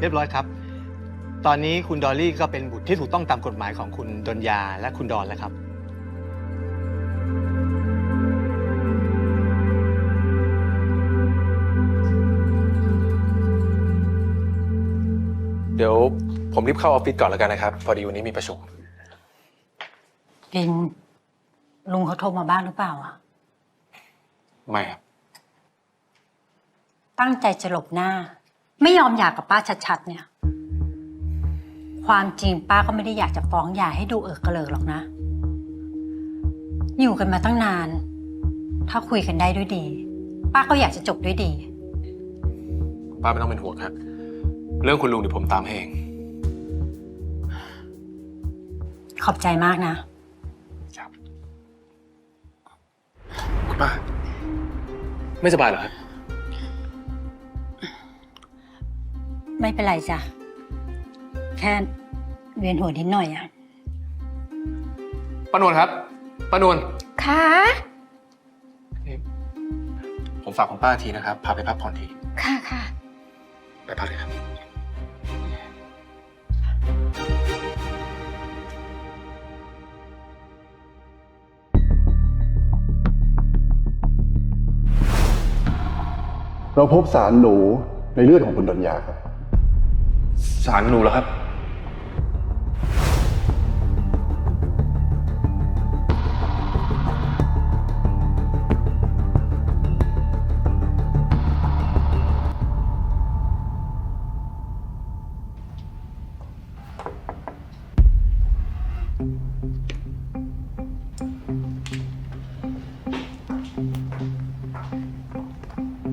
เรียบร้อยครับ ตอนนี้คุณดอลลี่ก็เป็นบุตรที่ถูกต้องตามกฎหมายของคุณดนยาและคุณดอนแล้วครับ เดี๋ยวผมรีบเข้าออฟฟิศก่อนแล้วกันนะครับ พอดีวันนี้มีประชุมลิน ลุงเขาโทรมาบ้างหรือเปล่าอะ ไม่ครับ ตั้งใจจะหลบหน้า ไม่ยอมหย่ากับป้าชัดๆเนี่ย ความจริงป้าก็ไม่ได้อยากจะฟ้องหย่าให้ดูเอิกกระเลิกหรอกนะ อยู่กันมาตั้งนาน ถ้าคุยกันได้ด้วยดี ป้าก็อยากจะจบด้วยดี ป้าไม่ต้องเป็นห่วงครับ เรื่องคุณลุงเดี๋ยวผมตามให้เอง ขอบใจมากนะ ครับ คุณป้า ไม่สบายเหรอครับ ไม่เป็นไรจ้ะ แค่เวียนหัวนิดหน่อยอะป้านวลครับป้านวลค่ะนี่ผมฝากคุณป้าทีนะครับ พาไปพักผ่อนที ค่ะค่ะ ไปพักเลยครับ เราพบสารหนูในเลือดของคุณดนยาครับ สารหนูแล้วครับ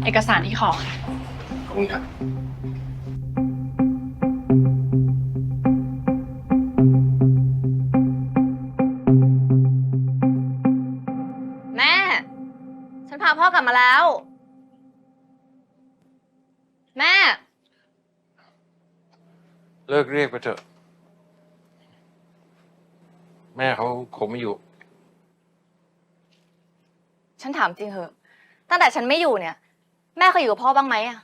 เอกสารที่ขอค่ะ ขอบคุณครับ ฉันพาพ่อกลับมาแล้ว แม่ เลิกเรียกไปเถอะ แม่เขาคงไม่อยู่ ฉันถามจริงเหอะ ตั้งแต่ฉันไม่อยู่เนี่ย แม่เคยอยู่กับพ่อบ้างไหมอะ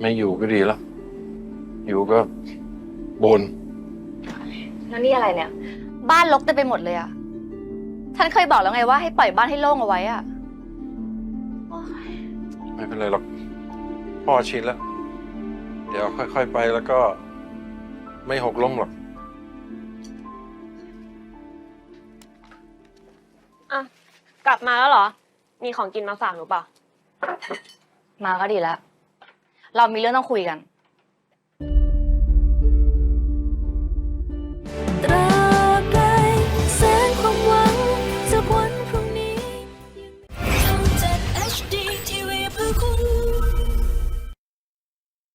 ไม่อยู่ก็ดีแล้ว อยู่ก็บน แล้วนี่อะไรเนี่ย บ้านรกเต็มไปหมดเลยอะ ฉันเคยบอกแล้วไงว่าให้ปล่อยบ้านให้โล่งเอาไว้อะโอ๊ยไม่เป็นไรหรอกพ่อชินแล้ว เดี๋ยวค่อย ๆ ไปแล้วก็ไม่หกล้มหรอก อะ กลับมาแล้วเหรอ มีของกินมาฝากหนูเปล่า มาก็ดีแล้วเรามีเรื่องต้องคุยกัน